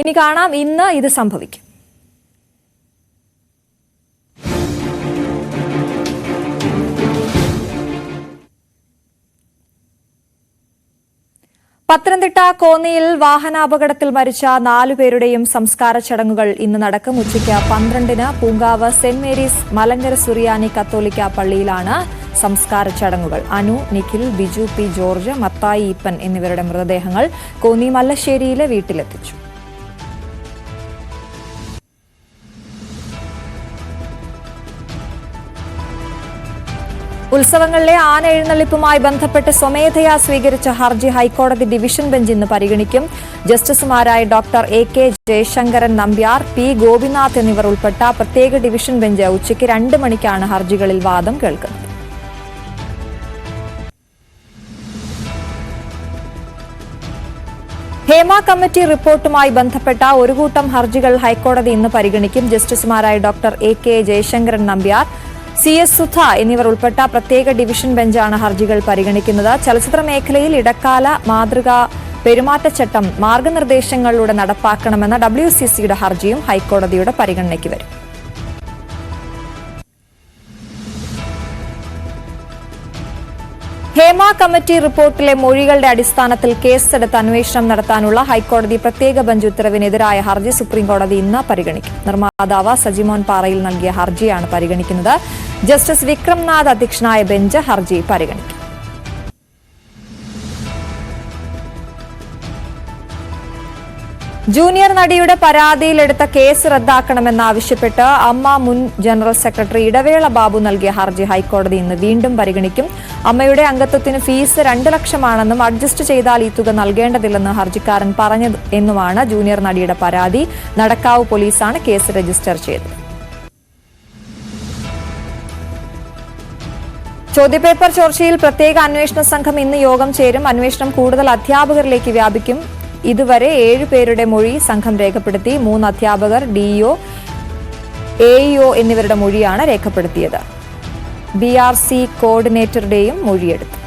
ഇനി കാണാം ഇന്ന് ഇത് സംഭവിക്കും. പത്തനംതിട്ട കോന്നിയിൽ വാഹനാപകടത്തിൽ മരിച്ച നാലുപേരുടെയും സംസ്കാര ചടങ്ങുകൾ ഇന്ന് നടക്കും. ഉച്ചയ്ക്ക് പന്ത്രണ്ടിന് പൂങ്കാവ് സെന്റ് മേരീസ് മലങ്കര സുറിയാനി കത്തോലിക്ക പള്ളിയിലാണ് സംസ്കാര ചടങ്ങുകൾ. അനു നിഖിൽ ബിജു പി ജോർജ് മത്തായി ഈപ്പൻ എന്നിവരുടെ മൃതദേഹങ്ങൾ കോന്നി മല്ലശ്ശേരിയിലെ വീട്ടിലെത്തിച്ചു. ഉത്സവങ്ങളിലെ ആന എഴുന്നള്ളിപ്പുമായി ബന്ധപ്പെട്ട് സ്വമേധയാ സ്വീകരിച്ച ഹർജി ഹൈക്കോടതി ഡിവിഷൻ ബെഞ്ച് ഇന്ന് പരിഗണിക്കും. ജസ്റ്റിസുമാരായ doctor A K Jayasankaran Nambiar P Gopinath എന്നിവർ ഉൾപ്പെട്ട പ്രത്യേക ഡിവിഷൻ ബെഞ്ച് ഉച്ചയ്ക്ക് രണ്ട് മണിക്കാണ് ഹർജികളിൽ വാദം കേൾക്കുന്നത്. ഹേമ കമ്മിറ്റി റിപ്പോർട്ടുമായി ബന്ധപ്പെട്ട ഒരു കൂട്ടം ഹർജികൾ ഹൈക്കോടതി ഇന്ന് പരിഗണിക്കും. ജസ്റ്റിസുമാരായ doctor A K Jayasankaran Nambiar C S Sudha എന്നിവർ ഉൾപ്പെട്ട പ്രത്യേക ഡിവിഷൻ ബെഞ്ചാണ് ഹർജികൾ പരിഗണിക്കുന്നത്. ചലച്ചിത്ര മേഖലയിൽ ഇടക്കാല മാതൃകാ പെരുമാറ്റച്ചട്ടം മാർഗനിർദ്ദേശങ്ങളിലൂടെ നടപ്പാക്കണമെന്ന ഡബ്ല്യു സി സിയുടെ ഹർജിയും ഹൈക്കോടതിയുടെ പരിഗണനയ്ക്ക് വരും. ഹേമ കമ്മിറ്റി റിപ്പോർട്ടിലെ മൊഴികളുടെ അടിസ്ഥാനത്തിൽ കേസെടുത്ത് അന്വേഷണം നടത്താനുള്ള ഹൈക്കോടതി പ്രത്യേക ബെഞ്ച് ഉത്തരവിനെതിരായ ഹർജി സുപ്രീംകോടതി ഇന്ന് പരിഗണിക്കും. നിർമ്മാതാവ് സജിമോൻ പാറയിൽ നൽകിയ ഹർജിയാണ് പരിഗണിക്കുന്നത്. ജസ്റ്റിസ് വിക്രംനാഥ് അധ്യക്ഷനായ ബെഞ്ച് ഹർജി പരിഗണിക്കും. ജൂനിയർ നടിയുടെ പരാതിയിലെടുത്ത കേസ് റദ്ദാക്കണമെന്നാവശ്യപ്പെട്ട് അമ്മ മുൻ ജനറൽ സെക്രട്ടറി ഇടവേള ബാബു നൽകിയ ഹർജി ഹൈക്കോടതി ഇന്ന് വീണ്ടും പരിഗണിക്കും. അമ്മയുടെ അംഗത്വത്തിന് ഫീസ് രണ്ട് ലക്ഷമാണെന്നും അഡ്ജസ്റ്റ് ചെയ്താൽ ഈ തുക നൽകേണ്ടതില്ലെന്ന് ഹർജിക്കാരൻ പറഞ്ഞു എന്നുമാണ് ജൂനിയർ നടിയുടെ പരാതി. നടക്കാവ് പോലീസാണ് കേസ് രജിസ്റ്റർ ചെയ്തത്. ചോദ്യപേപ്പർ ചോർച്ചയിൽ പ്രത്യേക അന്വേഷണ സംഘം ഇന്ന് യോഗം ചേരും. അന്വേഷണം കൂടുതൽ അധ്യാപകരിലേക്ക് വ്യാപിക്കും. ഇതുവരെ ഏഴുപേരുടെ മൊഴി സംഘം രേഖപ്പെടുത്തി. മൂന്ന് അധ്യാപകർ ഡിഇഒ എഇഒ എന്നിവരുടെ മൊഴിയാണ് രേഖപ്പെടുത്തിയത്. ബി ആർ സി കോർഡിനേറ്ററുടെയും മൊഴിയെടുത്തു.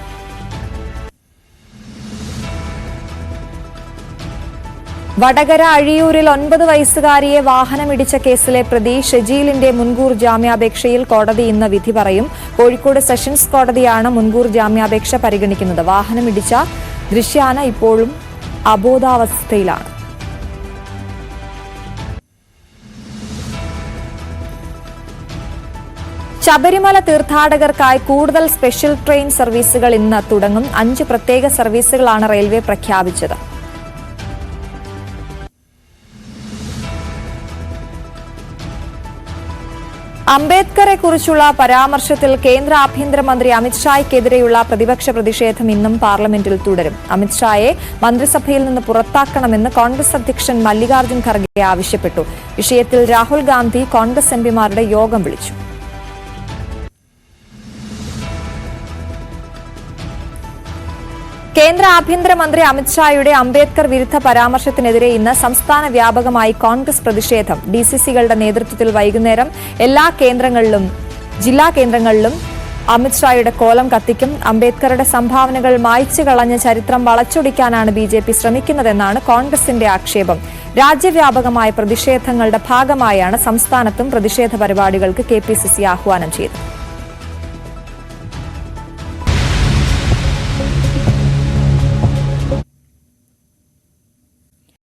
വടകര അഴിയൂരിൽ ഒൻപത് വയസ്സുകാരിയെ വാഹനമിടിച്ച കേസിലെ പ്രതി ഷജീലിന്റെ മുൻകൂർ ജാമ്യാപേക്ഷയിൽ കോടതി ഇന്ന് വിധി പറയും. കോഴിക്കോട് സെഷൻസ് കോടതിയാണ് മുൻകൂർ ജാമ്യാപേക്ഷ പരിഗണിക്കുന്നത്. വാഹനമിടിച്ച ദൃശ്യാന ഇപ്പോഴും അബോധാവസ്ഥയിലാണ്. ശബരിമല തീർത്ഥാടകർക്കായി കൂടുതൽ സ്പെഷ്യൽ ട്രെയിൻ സർവീസുകൾ ഇന്ന് തുടങ്ങും. അഞ്ച് പ്രത്യേക സർവീസുകളാണ് റെയിൽവേ പ്രഖ്യാപിച്ചത്. അംബേദ്കറെ കുറിച്ചുള്ള പരാമർശത്തിൽ കേന്ദ്ര ആഭ്യന്തരമന്ത്രി അമിത്ഷായ്ക്കെതിരെയുള്ള പ്രതിപക്ഷ പ്രതിഷേധം ഇന്നും പാർലമെന്റിൽ തുടരും. അമിത്ഷായെ മന്ത്രിസഭയിൽ നിന്ന് പുറത്താക്കണമെന്ന് കോൺഗ്രസ് അധ്യക്ഷൻ മല്ലികാർജുൻ ഖർഗെ ആവശ്യപ്പെട്ടു. വിഷയത്തിൽ രാഹുൽ ഗാന്ധി കോൺഗ്രസ് എംപിമാരുടെ യോഗം വിളിച്ചു. കേന്ദ്ര ആഭ്യന്തരമന്ത്രി അമിത്ഷായുടെ അംബേദ്കർ വിരുദ്ധ പരാമർശത്തിനെതിരെ ഇന്ന് സംസ്ഥാന വ്യാപകമായി കോൺഗ്രസ് പ്രതിഷേധം. ഡി സി സികളുടെ നേതൃത്വത്തിൽ വൈകുന്നേരം എല്ലാ കേന്ദ്രങ്ങളിലും ജില്ലാ കേന്ദ്രങ്ങളിലും അമിത്ഷായുടെ കോലം കത്തിക്കും. അംബേദ്കറുടെ സംഭാവനകൾ മായ്ച്ചു കളഞ്ഞ ചരിത്രം വളച്ചൊടിക്കാനാണ് ബി ജെ പി ശ്രമിക്കുന്നതെന്നാണ് കോൺഗ്രസിന്റെ ആക്ഷേപം. രാജ്യവ്യാപകമായ പ്രതിഷേധങ്ങളുടെ ഭാഗമായാണ് സംസ്ഥാനത്തും പ്രതിഷേധ പരിപാടികൾക്ക് കെ പി സി സി ആഹ്വാനം ചെയ്തത്.